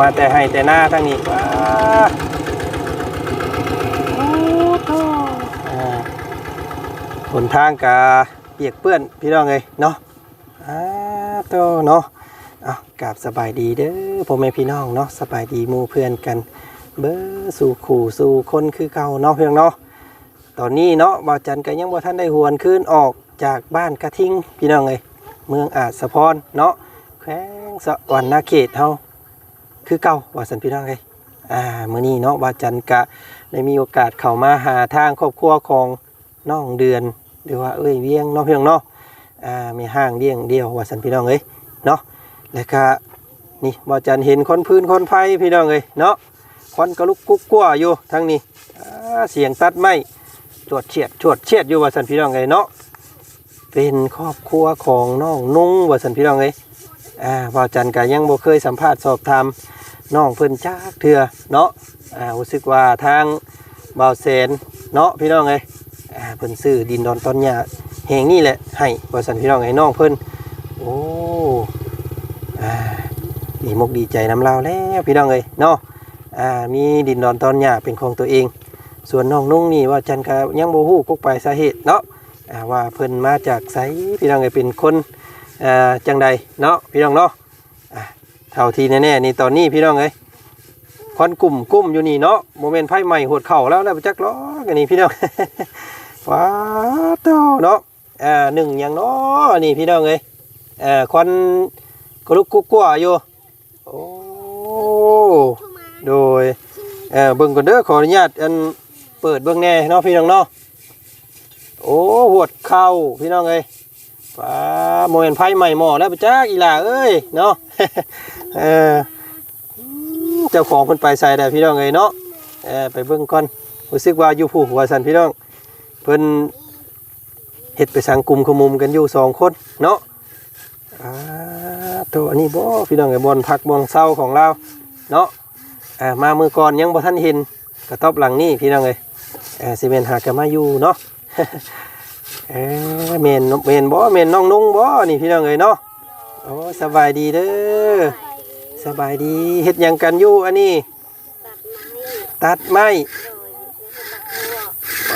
มาแต่ให้แต่หน้าทั้งนี้ว้าอ่าหนทางกาเปียกเปื้อนพี่น้องเลยเนาะอ้าโตเนาะเอากราบสบายดีเด้อพ่อแม่พี่น้องเนาะสบายดีมู่เพื่อนกัน เบอร์สู่ขู่สู่คนคือเก่าเนาะเพียงเนาะตอนนี้เนาะบ่าวจันก็ยังบ่ทันได้หวนคืนออกจากบ้านกระทิงพี่น้องเอ้ยเมืองอาจสะพรเนาะแขวงสะวรรณเขตเฮา คือเก่าว่าสันพี่น้องเอ้ยอ่ามื้อนี้เนาะบ่าจันก็ได้มีโอกาสเข้ามาหาทางครอบครัวของน้องเดือนหรือว่าเอ้ยเวียงเนาะพี่น้องเนาะอ่ามีห้างเลี้ยงเดียวว่าสันพี่น้องเอ้ยเนาะแล้วก็นี่บ่าจันเห็นคนพื้นคนไฟพี่น้องเอ้ยเนาะควันก็ลุกกุ๊กกัวอยู่ทางนี้เสียงตัดไม้จวดเฉียดจวดเฉียดอยู่ว่าสันพี่น้องไงเนาะเป็นครอบครัวของน้องนุ่งว่าสันพี่น้องไง อ่าว่าจันก็ยังบ่เคยสัมภาษณ์สอบถามน้องเพิ่นจักเถื่อเนาะอ่ารู้สึกว่าทางบ่าวแสนเนาะพี่น้องไงอ่าเพิ่นซื้อดินดอนต้นหญ้าแห่งนี้แหละให้ว่าวสันพี่น้องไงน้องเพิ่นโอ้อ่าดีมกดีใจน้ำลาวแล้วพี่น้องเอ้ยเนาะอ่ามีดินดอนต้นหญ้าเป็นของตัวเอง ส่วนน้องนุ่งนี่ว่าจันกายังโมฮู้กกไปสาเหตุเนาะอ่าว่าเพิ่นมาจากไสพี่น้องไงเป็นคน อ่าจังใดเนาะพี่น้องเนาะเท่าทีแน่ๆนี่ตอนนี้พี่น้องเอ้ยควันกลุ่มกุ้มอยู่นี่เนาะโมเมนต์ไฟใหม่หดเข่าแล้วแล้วจักล้อกันนี่พี่น้องว้าโตเนาะอ่าหนึ่งอย่างเนาะนี่พี่น้องเอ้ยอ่าควันกรุกกุกกัวอยู่โอ้โดยเออเบิ่งก่อนเด้อขออนุญาตอันเปิดเบิ่งแน่เนาะพี่น้องเนาะโอ้หดเข่าพี่น้องเอ้ย ฟ้าโมเห็นไฟใหม่หมอแล้วปจ้าอีหล่าเอ้ยเนาะเออเจ้าของเพิ่นไปใส่ได้พี่น้องเอ้ยเนาะเออไปเบิ่งก่อนรู้สึกว่าอยู่ผู้หัวสันพี่น้องเพิ่นเฮ็ดไปสังกลุ่มขมุมกันอยู่สองคนเนาะอ่าตัวอันนี้บ่พี่น้องไอ้บอนพักบอนเศร้าของเราเนาะอ่ามามือก่อนยังบ่ทันเห็นกระต๊อบหลังนี้พี่น้องเอ้ยเอ่าสิเมนหากกันมาอยู่เนาะ อ้อเมนเมนบ่เมนน้องนุ่งบ่นี่พี่น้องเอ้ยเนาะโอ้สบายดีเด้อสบายดีเฮ็ดหยังกันอยู่อันนี้ ตัดไม้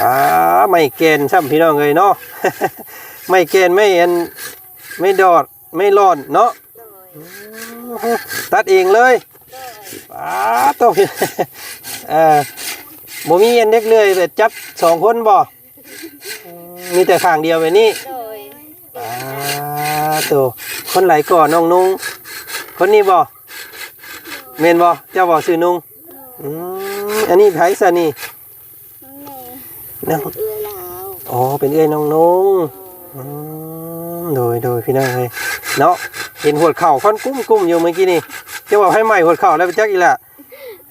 ว้าไม่เกณฑ์ซ้ำพี่น้องเอ้ยเนาะ ไม่เกณฑ์ไม่อันไม่ดอดไม่ร้อนเนาะตัดเองเลยป้าต้องเออบ่มีอันเล็กเลยแต่จับสองคนบ่อื มมีแต่ข้างเดียวไปนี่โดยป้าตัวคนไหลก่อนน้องนุ่งคนนี้บ่เมนบ่เจ้าบ่ซื้อนุ่งอืมอันนี้ไผซะนี่แม่นะเอื้อลาวอ๋อเป็นเอ้ยน้องนุ่งอืมโดยโดยพี่น้องเลยเนาะเห็นหัวเข่าค่อนกุ้มกุ้มอยู่เมื่อกี้นี่เจ้าบอกให้ใหม่หัวเข่าแล้วไปจักอีกละ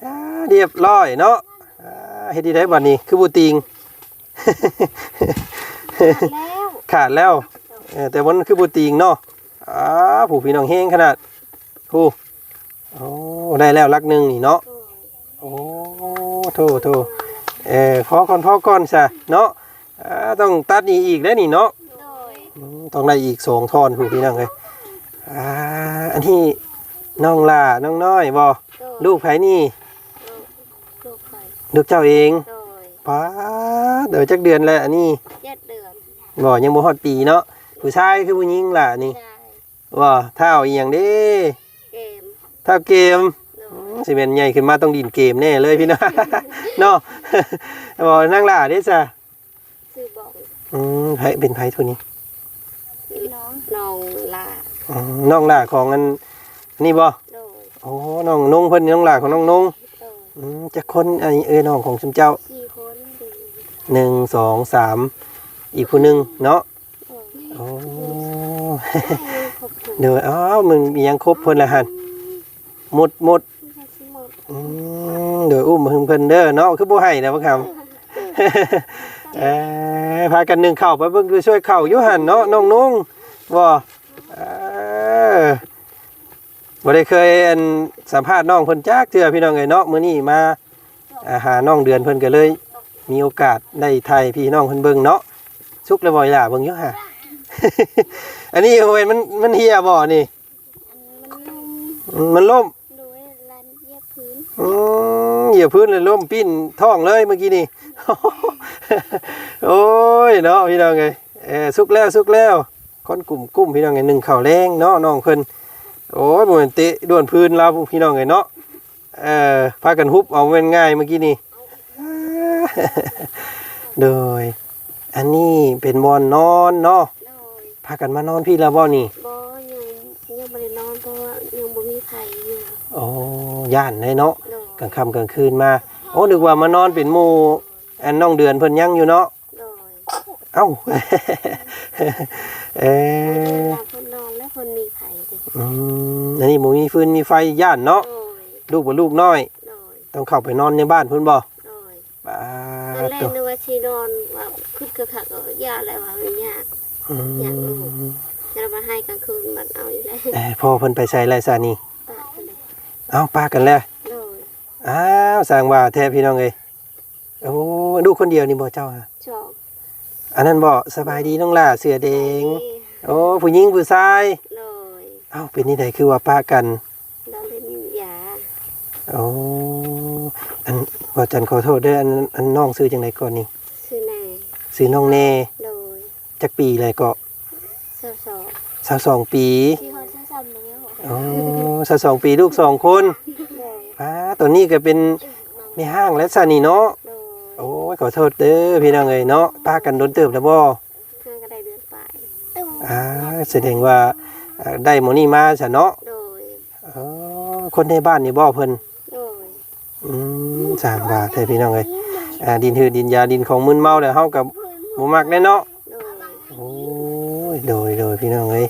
อ่าเรียบร้อยเนาะอ่าเฮ็ดดีได้บัดนี้คือบูติง แล้วขาดแล้วเออแต่วันคือบูติงเนาะอ้าผู้พี่น้องเฮงขนาดผู้โอ้ได้แล้วลักหนึ่งนี่เนาะโอ้โทโทเออพอก่อนพอก่อนซะเนาะอ่าต้องตัดนี่อีกแล้วนี่เนาะโดยอืมต้องได้อีกสองท่อนผู้พี่น้องเลยอ่าอันนี้น้องล่าน้องน้อยบ่โดยลูกไผนี่ลูกไฟลูกเจ้าเองโดยป้าดเดี๋ยวจักเดือนแล้วอันนี้เจ็ดเดือน บ่ยังบ่ฮอดปีเนาะผู้ชายคือผู้หญิงล่ะนี่ได้ว่าเท่าอีหยังเด้เกมเท่าเกมโดอืยมสิเป็นใหญ่ขึ้นมาต้องดินเกมแน่เลยพี่น้องเนาะบ่นั่งล่าเด้จ้ะซื้อบอกอืมไผเป็นไผทุนี้น้องน้องลาอืมน้องล่าของอันนี่บ่โดยโอ้น้องนงเพิ่นน้องล่าของน้องนงโดยอืมจะคนอันนี้เอ้ยน้องของชุมเจ้าสี่คนดีหนึ่งส องสามอีกผู้หนึ่งเนาะโดยโอ้ครบถูกเดี๋ยวอ้าวมึงมียังครบเพิ่นละหันหมดหมดหมดอืมเดี๋ยวอุ้มเพิ่นเพิ่นเด้อเนาะคือบ่ให้นะพ่อคำเอ้ยพากันหนึ่งเข่าไปเบิ่งดูช่วยเข่าอยู่หันเนาะน้องนุ่งบ่เออบ่ได้เคยอันสัมภาษณ์น้องเพิ่นจักเทื่อพี่น้องเอ้ยเนาะมื้อนี้มาอาหาน้องเดือนเพิ่นก็เลย มีโอกาสได้ไทยพี่น้องเพิ่นเบิ่งเนาะ สุกแล้วบ่ล่ะเบิ่งอยู่ห่าอันนี้โอ้ยมันมันเหียบ่นี่ อันมันนุ่มอืมมันล่มโดยรันยอืมเหยียบพื้นเลยล้มปิ้นท้องเลยเมื่อกี้นี่ โอ้ยเนาะพี่น้องไงเออสุกแล้วสุกแล้วคนกลุ่มกุ้มพี่น้องไงหนึ่งข่าวแรงเนาะน้องเพิ่นโอ้ยบ่แม่นเตะด้วนพื้นเราพี่น้องไงเนาะเออพากันฮุบเอาเว้นง่ายเมื่อกี้นี่ โดย อันนี้เป็นบอนนอนเนาะโดยพากันมานอนพี่แล้วบ่นี่บ่ยังยังบ่ได้นอนเพราะว่ายังบ่มีไผอยู่โอ้ย่านเลยเนาะโดยกลางค่ำกลางคืนมา โอ้นึกว่ามานอนเป็นหมู่อันน้องเดือนเพิ่นยังอยู่เนาะโดยเอ้า เออตามเพิ่นนอนแล้วเพิ่นมีไผดิอืมอันนี้หมูมีฟืนมีไฟย่านเนาะโดยลูกบ่ลูกน้อย โดยต้องเข้าไปนอนในบ้านเพิ่นบ่โดยป้า ชีนอนว่าขึ้นกระขักก็ยากแล้วว่ามันยากอืมจะมาให้กลางคืนมันเอาอีกแล้วเอ้ยพ่อเพิ่นไปใส่ไรซานี่ปากกันเลยเอ้าป้ากันแล้วโดยอ้าวสร้างว่าแท้พี่น้องเอ้ยโอ้ลูกคนเดียวนี่บ่เจ้าอะชอบอันนั้นบ่สบายดีน้องล่ะเสื้อแดงโอ้ผู้หญิงผู้ชายโดยเอ้าเป็นนี่ใดคือว่าป้ากันเราเล่นยาโอ้ อันบ่จันขอโทษเด้ออันอันน้องซื้อจังไดก่อนนี่ชื่อแน่ซื้อน้องแน่โดยจักปีเลยก็เศร้าสองสาวสองปีที่เขาจะซ้ำแล้วอ๋อสาวสองปีลูกสองคนโดยป้าตัวนี้ก็เป็นในห้างและซานี่เนาะโดยโอ้ยขอโทษเด้อพี่น้องเอ้ยเนาะป้ากันโดนเติบแล้วบ่ห้างก็ได้เดือนไปอ่าแสดงว่าอ่าได้หมอนี่มาซะเนาะโดยอ๋อคนในบ้านนี่บ่เพิ่นโดย อืมสร้างว่าแต่พี่น้องเอ้ยอ่าดินหือดินยาดินของมึนเมาแล้วเฮากับบ่มักแน่เนาะโดยโอ้ยโดยโดยพี่น้องเอ้ย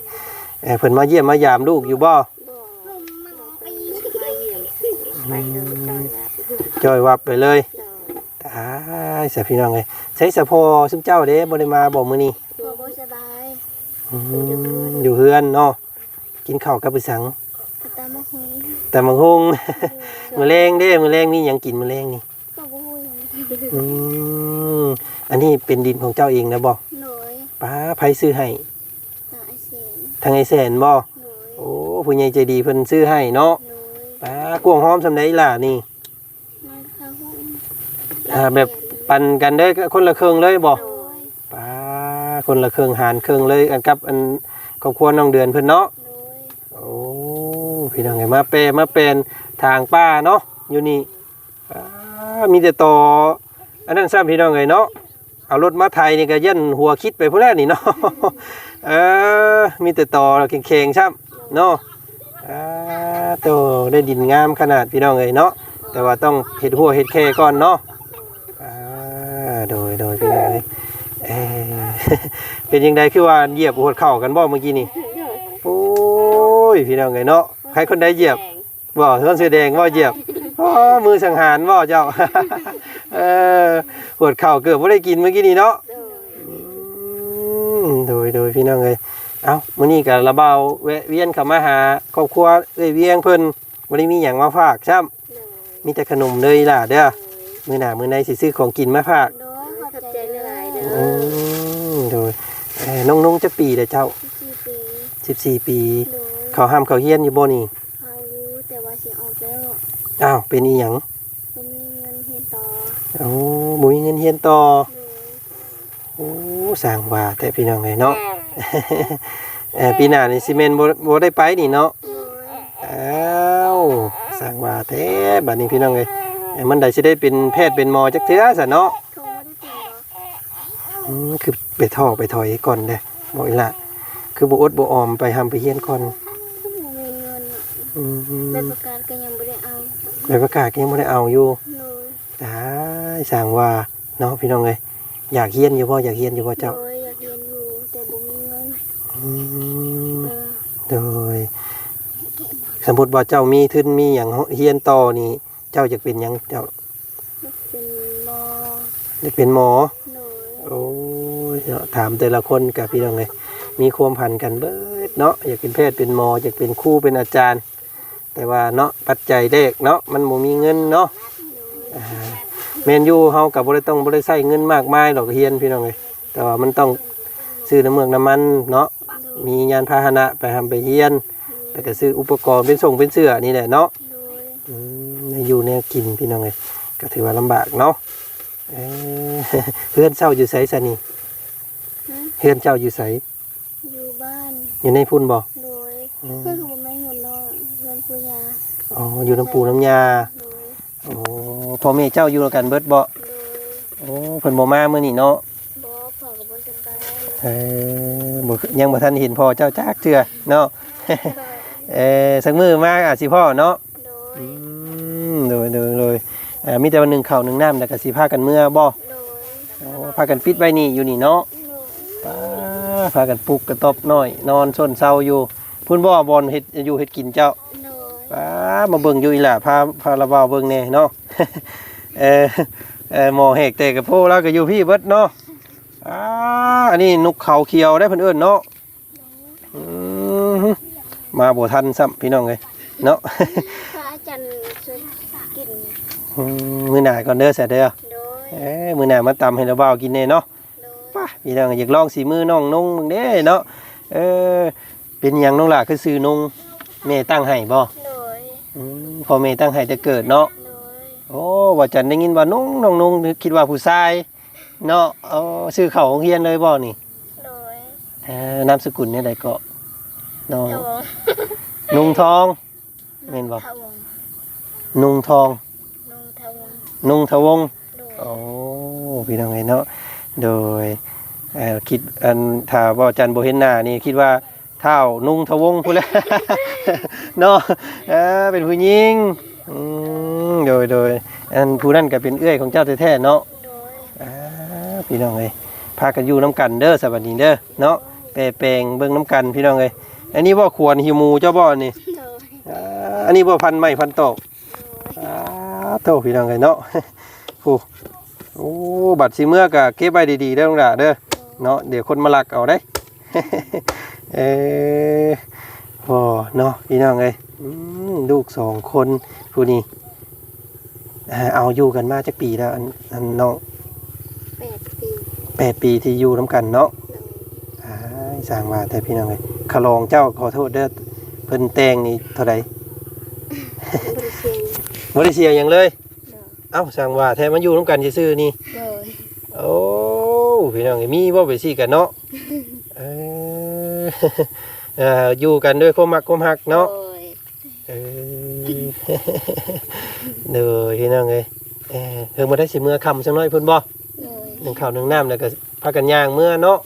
เอ่อเพิ่นมาเยี่ยมมายามลูกอยู่บ่บ่ไปเยี่ยมไปเลยจอยแบบจอยวับไปเลยโดยตายเสียพี่น้องเอ้ยใช้สะโพอซุมเจ้าเด้บ่ได้มาบ่มื้อนี้ตัวบ่สบายอืมอยู่เฮือนเนาะกินข้าวกับไปสังกระตามะฮุง แต่มังฮงมื้อแรงเด้มื้อแรงนี่ยังกินมื้อแรงนี่ก็บ่ฮู้หยังอืมอันนี้เป็นดินของเจ้าเองนะบ่โดยป้าไผซื้อให้ตาไอเสนทางไอ้แสนบ่โดยโอ้ผู้ใหญ่ใจดีเพิ่นซื้อให้เนาะโดยป้ากวงหอมซำใดล่ะนี่ มันเข้าห้องอ่าแบบ ปันกันเด้คนละครึ่งเลยบ่โดยป้าคนละครึ่งหารครึ่งเลยอันกับอันครอบครัวน้องเดือนเพิ่นเนาะโดยโอ้ พี่น้องไงมาเปรมาเป็นทางป้าเนาะอยู่นี่มีแต่ต่ออันนั้นซ้ำพี่น้องไงเนาะเอารถมาไทยนี่ก็ยันหัวคิดไปพุ่นแรกนี่เนาะเออมีแต่ต่อเข่งๆซ้ำเนาะโตได้ดินงามขนาดพี่น้องเลยเนาะแต่ว่าต้องเห็ดหัวเห็ดแค่ก่อนเนาะโดยโดยพี่น้องเลยเออเป็นยังไงคือว่าเหยียบหัวเข่ากันบ่เมื่อกี้นี่โอ้ยพี่น้องไงเนาะ ใครคนใดเหยียบบ่คนเสื้อแดงบ่เหยียบอ๋อมือสังหารบ่เจ้า เออปวดเข่าเกือบบ่ได้กินเมื่อกี้นี้เนาะโดยอืมโดยโดยพี่น้องเอ้ยเอ้ามื้อนี้ก็ระเบาแวะเวียนเข้ามาหาครอบครัวเอ้ยเวียงเพิ่นบ่ได้มีหยังมาฝากซ้ำโดยมีแต่ขนมเลยล่ะเด้อมื้อหน้ามื้อไหนสิซื้อของกินมาฝากโดยขอบใจหลายๆเด้อือมโดยเอ้ยน้องๆจักปีเด้อเจ้าสี่ปี14ปีโดย เขาห้ามเขาเฮียนอยู่บ่นี่เขารู้แต่ว่าสิออกแล้วอ้าวเป็นอีหยังบ่มีเงินเฮียนต่อโอ้บ่มีเงินเฮียนต่อโดยโอ้สร้างว่าแต่พี่น้องไงเนาะ เออปีหน้านี่ซีเมนบ่บ่ได้ไปนี่เนาะโดยอ้าวสร้างว่าแท้บัดนี้พี่น้องเอ้ยเอ้ยมันได้สิได้เป็นแพทย์เป็นหมอจักเทื่อซะเนาะเขาบ่ได้เป็นบ่อืมคือไปท่อไปถอยก่อนเด้บ่อีหละคือบ่อดบ่ออมไปหำไปเฮียนก่อนบ่มีเงิน อืมใบประกาศก็ยังบ่ได้เอาใบประกาศก็ยังบ่ได้เอาอยู่โดยตายสร้างว่าเนาะพี่น้องเอ้ยอยากเฮียนอยู่บ่อยากเฮียนอยู่บ่เจ้าโดยอยากเรียนอยู่แต่บ่มีเงินอืมเออโดย สมมติว่าเจ้ามีทุนมีอย่างเฮียนต่อนี่ เจ้าอยากเป็นหยังเจ้าเป็นหมออยากเป็นหมอ โดยโอ้ยเนาะถามแต่ละคนกับพี่น้องเลยมีความพันกันเบิดเนาะอยากเป็นแพทย์เป็นหมออยากเป็นครูเป็นอาจารย์ แต่ว่าเนาะปัจจัยเด็กเนาะมันบ่มีเงินเนาะอ่าแมนยูเฮากับบ่ได้ต้องบ่ได้ใช้เงินมากมายหรอกเฮียนพี่น้องเลยแต่ว่ามันต้องซื้อน้ำเมืองน้ำมันเนาะมียานพาหนะไปทำไปเฮียนแล้วก็ซื้ออุปกรณ์เป็นส่งเป็นเสื้อนี่แหละเนาะโดยออืมในอยู่แนวกินพี่น้องเอ้ยก็ถือว่าลำบากเนาะเอ้อเฮือนเจ้าอยู่ไสซะนี่ฮะเฮือนเจ้าอยู่ไสอยู่บ้านอยู่ในพุ่นบ่โดย อ๋ออยู่น้ำปูน้ำยาโดยโอ้พ่อแม่เจ้าอยู่แล้วกันเบิดบ่โดยโอ้เพิ่นบ่มามื้อนี้เนาะบอพ่อกับบ่สบายเออบ่ยังบ่ทันเห็นพ่อเจ้าจักเทื่อเนาะเออสักมื้อมาอาจสิพ่อเนาะโดยอืมโดยโดยโดยเอ่อมีแต่วันหนึ่งข้าวหนึ่งน้ำแล้วก็สิพากันเมื่อบ่โดยโอ้พากันปิดไว้นี่อยู่นี่เนาะโดยป้าพากันปลุกกระตบน้อย นอนส้นเศร้าอยู่ พุ่นบ่บอลเฮ็ดอยู่เฮ็ดกินเจ้าโดย ป้ามาเบิ่งอยู่อีหล่ะพาพาละเบาเบิ่งแน่เนาะเออเออหมอแหกแต่กับพวกเราก็อยู่พี่เบิดเนาะอ่าอันนี้นกเขาเขียวได้เพิ่นเอิ้นเนาะอืมมาบ่ทันซ้ำพี่น้องเอ้ยเนาะพระอาจารย์ช่วยกินอืมมื้อหน้าก่อนเด้อเสียเด้อโดยเอ้ยมื้อหน้ามาตำให้ละเบากินแน่เนาะโดยไป้าพี่น้องอยากลองสีมือน้องนงมึงเด้เนาะเออเป็นหยังน้องหล่ะคือซื้อนงแม่ตั้งให้บ่โดยอืม พอแม่ตั้งให้แต่เกิดเนาะโดยโอ้ว่าจันได้ยินว่านงน้องนงคิดว่าผู้ชายเนาะเอาซื้อเข้าโรงเรียนเลยบ่นี่โดยเออนามสกุลเนี่ยใดก็น้องโดยนุงทอง แม่นบ่ทวงนุงทอง นงทวงนุงทวง โดยโอ้พี่น้องไงเนาะโดยเอ่อคิดอันถ้าบ่จันบ่เห็นหน้านี่คิดว่า เท้านุ่งทวงพู้นแหล้วเนาะเออเป็นผู้หญิงอืมโดยโดยอันผู้นั้นก็เป็นเอื้อยของเจ้าแท้ๆเนาะโดยอ่าพี่น้องเอ้ยพากันอยู่น้ำกันเด้อสวัสดีเด้อเนาะแปรแปลงเบิ่งน้ำกันพี่น้องเอ้ยอันนี้บ่ควรหิวหมูเจ้าบ่นี่โดยอ่าอันนี้บ่พันไม้พันตอกโดยอ่าโตพี่น้องเอ้ยเนาะโอ้โอ้บัตรสิเมื่อก็เก็บไว้ดีๆเด้อน้องดาเด้อเนาะเดี๋ยวคนมาลักเอาได้ เออพอเนาะพี่น้องเอ้ยอืมลูกสองคนผู้นี้อ่าเอาอยู่กันมาจักปีแล้วอันอันน้องแปดปีแปดปีที่อยู่น้ำกันเนาะโดยอ่าสร้างว่าแต่พี่น้องเอ้ยขลองเจ้าขอโทษเด้อเพิ่นแต่งนี่เท่าใดบริเชียงบ่ได้เสียหยังเลยโดยเอ้าสร้างว่าแท้มันอยู่น้ำกันซื่อๆนี่โดยโอ้พี่น้องเอ้ยมีบ่ไปสิกันเนาะเออ เอ่ออยู่กันด้วยความมักความฮักเนาะโดยเออเด้อพี่น้องเอ้ยเออเพิ่นบ่ได้สิเมื่อค่ำจังน้อยเพิ่นบ่โดยหนึ่งข้าวหนึ่งน้ำแล้วก็พากันย่างเมื่อเนาะ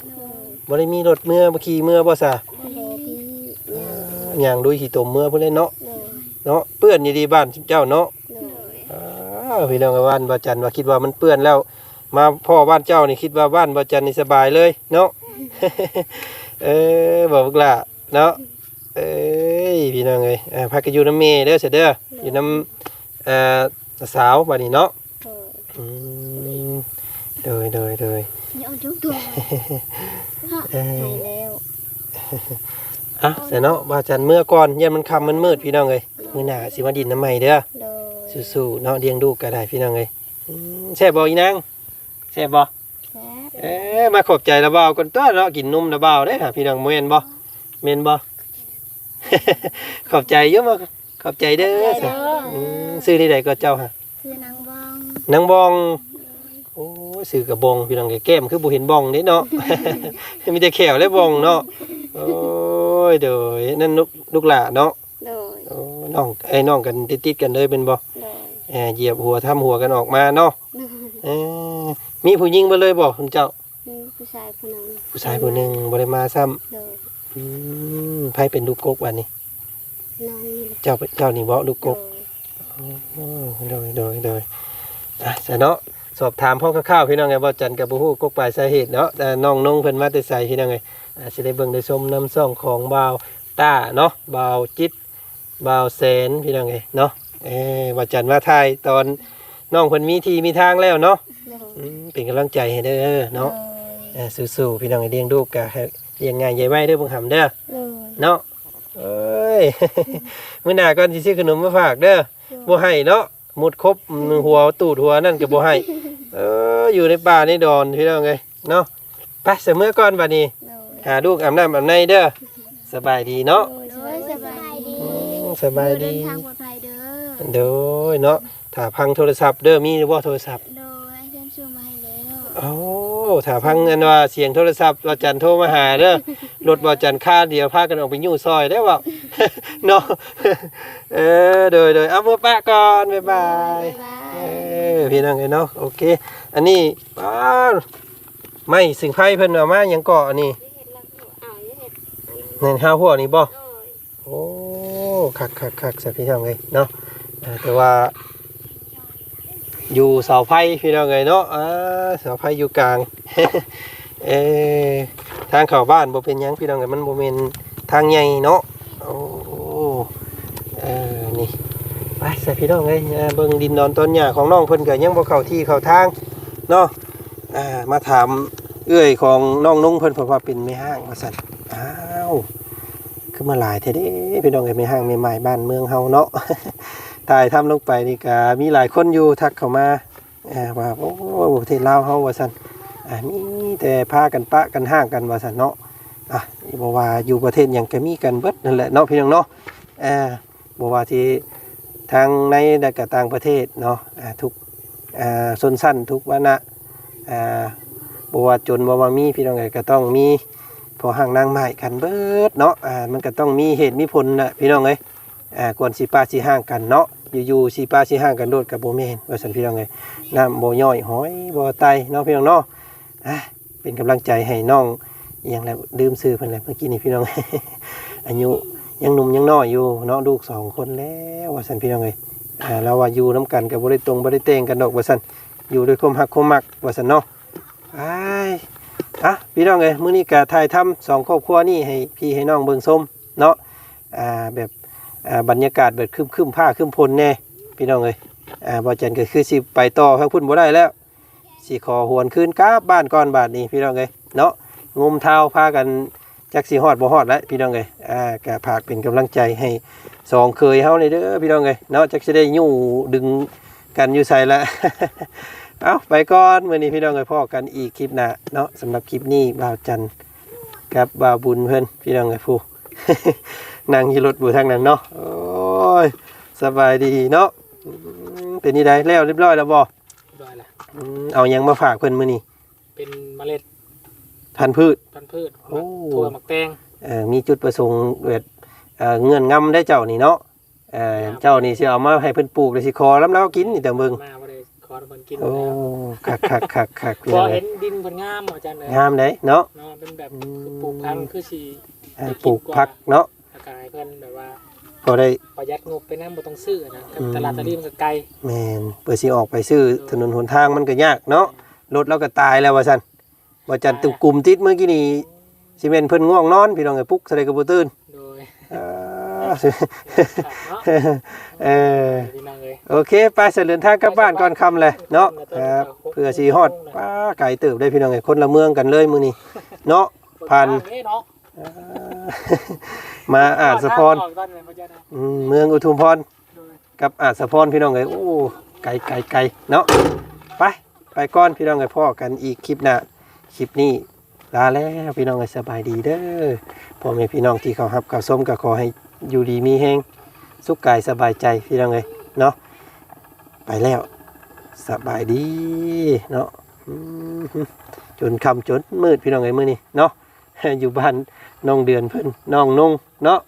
โดยบ่ได้มีรถเมื่อบ่ขี่เมื่อบ่ซะโดยพี่ยาย่างด้วยขี่ตมเมื่อพุ่นเลยเนาะโดยเนาะเปื้อนอยู่ดีบ้านเจ้าเนาะโดยอ้าวพี่น้องกับบ้านบ่จันว่าคิดว่ามันเปื้อนแล้ว มาพ่อบ้านเจ้านี่คิดว่าบ้านบ่จันนี่สบายเลยเนาะ เออบอกพวกล่ะเนาะเอ้ยพี่น้องเอ้ยอ่าพากันอยู่น้ำเมเด้อเสยเด้ออยู่น้ำเอ่อสาวบัดนี้เนาะโดยอืมโดยโดยโดยนี่เอาทุกตัวหายแล้วอะเสยเนาะบ่จันเมื่อก่อนยันมันค่ำมันมืดพี่น้องเอ้ยมื้อหน้าสิมาดินน้ำใหม่เด้อ โดยสู้ๆเนาะเลี้ยงลูกก็ได้พี่น้องเอ้ยอืมแซ่บบ่อีนางแซ่บบ่แซ่บ เอ๊ะมาขอบใจระเบาก่อนตัวเนาะกินนมระเบาได้อค่ะพี่น้องเมนบ่เมนบ่ ขอบใจเยอะมากขอบใจเด้อสิอืมซื้อที่ใดก็เจ้าฮะคือนางบองนางบอง โอ้ยซื้อกับบองพี่น้องแก้มคือบ่เห็นบองเด้เนาะ มีแต่แขวและบองเนาะโอ้ยเด้อนั่นลูกลูกหล่าเนาะโดยโอ้น้องไอ้น้องกันติดๆกันเลยเป็นบ่ โดยแอบเหยียบหัวทำหัวกันออกมาเนาะโดยเออ มีผู้หญิงบ่เลยบ่คุณเจ้า มีผู้ชายคนนึงผู้ชายผู้หนึงบ่ได้มาซ้ำโดยอืมไผเป็นลูกกกวันนี้ น้องนี่แหละเจ้าเจ้านี่บ่ลูกกโดกยอ๋อโดยโดยโดยอะซะเนาะสอบถามพ่อข้าวๆพี่น้องไงบ่จันกับบ่ฮู้กกปลายสาเหตุเนาะแต่น้องนงเพิ่นมาแต่ไสพี่น้องไงอ่าสิได้เบิ่งได้ชมน้ำซ่องของบ่าวต้าเนาะบ่าวจิตบ่าวแสนพี่น้องไงเนาะเอ้ว่าจันมาถ่ายตอนน้องเพิ่นมีที่มีทางแล้วเนาะโดย อืมเป็นกำลังใจให้เด้อเนาะโดยอ่าสู้ๆพี่น้องให้เลี้ยงลูกก็ให้เลี้ยงง่ายใหญ่ไว้เด้อบ่หำเด้อโดยเนาะเอ้ยมื้อหน้าก่อนสิซื้อขนมมาฝากเด้อบ่ให้เนาะหมดครบหัวตูดหัวนั่นก็บ่ให้เอออยู่ในป่าในดอนพี่น้องเอ้ยเนาะไปเสมอก่อนบัดนี้โดยหาลูกอาบน้ำอาบในเด้อสบายดีเนาะโดยสบายดีอืมสบายดีเดินทางปลอดภัยเด้อโดยเนาะถ้าพังโทรศัพท์เด้อมีหรือบ่โทรศัพท์ โดยไอ้เพื่อนชูมาให้แล้ว โอ้ ถ้าพังอันว่าเสียงโทรศัพท์ว่าจันโทรมาหาเด้อรถบ่จันค่าเดียวพากันออกไปยู่ซอยได้บ่เนาะเออโดยโดยเอามือปะก่อนบ๊ายบายบ๊ายบาเอยอพี่น้องเอ้ยเนาะโอเค อันนี้ป้าไม่สิ่งไพ่เพิ่นเอามาหยังเกาะอันนี้เห็ดละหัวอ้าวเห็ดในห้าหัวนี่บ่โอ้ยโอ้คักคักคักสัพี่น้องเอ้ยเนาะอ่าแต่ว่า อยู่เสาไฟพี่น้องเอ้ยเนาะอ่าเสาไฟอยู่กลางเออทางเข้าบ้านบ่เป็นยังพี่น้องเอ้ยมันบ่แม่นทางใหญ่เนาะโอ้เออนี่ไปใส่พี่น้องเอ้ยเบิ่งดินนอนต้นหญ้าของน้องเพิ่นก็ยังบ่เข้าที่เข้าทางเนาะอ่ามาถามเอื้อยของน้องนุ่งเพิ่นเพราะว่าเป็นแม่ห้างว่าซั่นอ้าวคือมาหลายแท้เด้พี่น้องเอ้ยแม่ห้างแม่ไม้บ้านเมืองเฮาเนาะ ตายทำลงไปนี่ก็มีหลายคนอยู่ทักเข้ามาอ่าว่าโอ้ประเทศลาวเฮาว่าซั่นมีแต่พากันปะกันห้างกันว่าซั่นเนาะอะบ่ว่าอยู่ประเทศหยังก็มีกันเบิดนั่นแหละเนาะพี่น้องเนาะอ่าบ่ว่าที่ทางในและก็ต่างประเทศเนาะอ่าทุกอ่าชนชั้นทุกวรรณะอ่าบ่ว่าจนบ่ว่ามีพี่น้องเอ้ยก็ต้องมีพอห่างนางไม้กันเบิดเนาะอ่ามันก็ต้องมีเหตุมีผลน่ะพี่น้องเอ้ยอ่ากวนสีป้าสีห้างกันเนาะ อยู่ๆสีป้าสีห้างกันโดดกับโบแมนว่าสันพี่น้องไงน้ำโบย่อยหอยโบไตเนาะพี่น้องเนาะเป็นกำลังใจให้น้องอย่างแล้วลืมซื้อเพิ่นแล้วเมื่อกี้นี่พี่น้องอายุยังหนุ่มยังน้อยอยู่เนาะลูกสองคนแล้วว่าสันพี่น้องไงอ่าแล้วว่าอยู่น้ำกันกับบ่ได้ตรงบ่ได้เตงกันดอกว่าสันอยู่ด้วยความหักความมักว่าสันเนาะไอ้อะพี่น้องเอ้ยมื้อนี้ก็ถ่ายทำสองครอบครัวนี่ให้พี่ให้น้องเบิ่งส้มเนาะอ่าแบบ บรรยากาศเบิดคึมคึมผ้าคึมพลแน่พี่น้องเอ้ยอ่าบ่จันก็คือสิไปต่อทางพุ่นบ่ได้แล้วสิขอหวนคืนกลับบ้านก่อนบาดนี้พี่น้องเอ้ยเนาะงมเท้าพากันจักสิฮอดบ่ฮอดแล้วพี่น้องเอ้ยอ่าก็ฝากเป็นกำลังใจให้สองเคยเฮานี่เด้อพี่น้องเอ้ยเนาะจักสิได้ยู่ดึงกันอยู่ใส่ละเอาไปก่อนมื้อนี้พี่น้องเอ้ยพ่อกันอีกคลิปหน้าเนาะสำหรับคลิปนี้บ่าวจันกับบ่าวบุญเพิ่นพี่น้องเอ้ยผู้ นั่งอยู่รถบูทางนั้นเนาะโอ้ยสบายดีเนาะอืมเป็นนี่ได้แล้วเรียบร้อยแล้วบ่ด้วยแหละอืมเอาหยังมาฝากเพิ่นมื้อนี้เป็นเมล็ดพันธุ์พืชพันธุ์พืชโอ้ถั่วหมักแตงเอ่อมีจุดประสงค์เวทเอ่อเงื่อนงำได้เจ้านี่เนาะเอ่อเจ้านี่สิเอามาให้เพิ่นปลูกแล้วสิขอลำแล้วกินนี่แต่เบิ่งมาบ่ได้ขอทุกคนกินโอ้แล้วคักคักคักคักพอเห็นดินเพิ่นงามอาจารย์เลยงามเด้เนาะเนาะเป็นแบบอืมคือปลูกพันธุ์คือสิเอ่อปลูกผักเนาะ อากาศเพิ่นแบบว่าก็ได้ ประหยัดงบไปนำบ่ต้องซื้อนะอืม ตลาดตะลีมันก็ไกลแม่นเปิดสิออกไปซื้อถนนหนทางมันก็ยากเนาะรถเราก็ตายแล้วว่าซั่นว่าจันตุกลุ่มติดเมื่อกี้นี่สิแม่นเพิ่นง่วงนอน พี่น้องไอ้ปุ๊กแสดงก็บ่ตื่นโดยอ่าเนาะเออพี่น้องเอ้ยโอเค ไปเสริญทางกลับบ้านก่อนค่ำเลยเนาะครับเพื่อสีฮอดป้าไก่เติบได้พี่น้องไอ้คนละเมืองกันเลยมื้อนี้เนาะผ่านเอ้ยเนาะ อ่า มาอาจสะพรออกก่อนเลยพระเจ้านะอืมเมืองอุทุมพรโดยกับอาจสะพรพี่น้องเอ้ยโอ้ไก่ไก่ไก่เนาะไปไปก่อนพี่น้องเอ้ยพ่อกันอีกคลิปหน้าคลิปนี้ลาแล้วพี่น้องเอ้ยสบายดีเด้อพ่อแม่พี่น้องที่เขารับกับส้มก็ขอให้อยู่ดีมีแฮงสุขกายสบายใจพี่น้องเอ้ยเนาะไปแล้วสบายดีเนาะอืมจนคำจนมืดพี่น้องเอ้ยมื้อนี้เนาะอยู่บ้าน น้องเดือนเพิ่นน้องนงเนาะ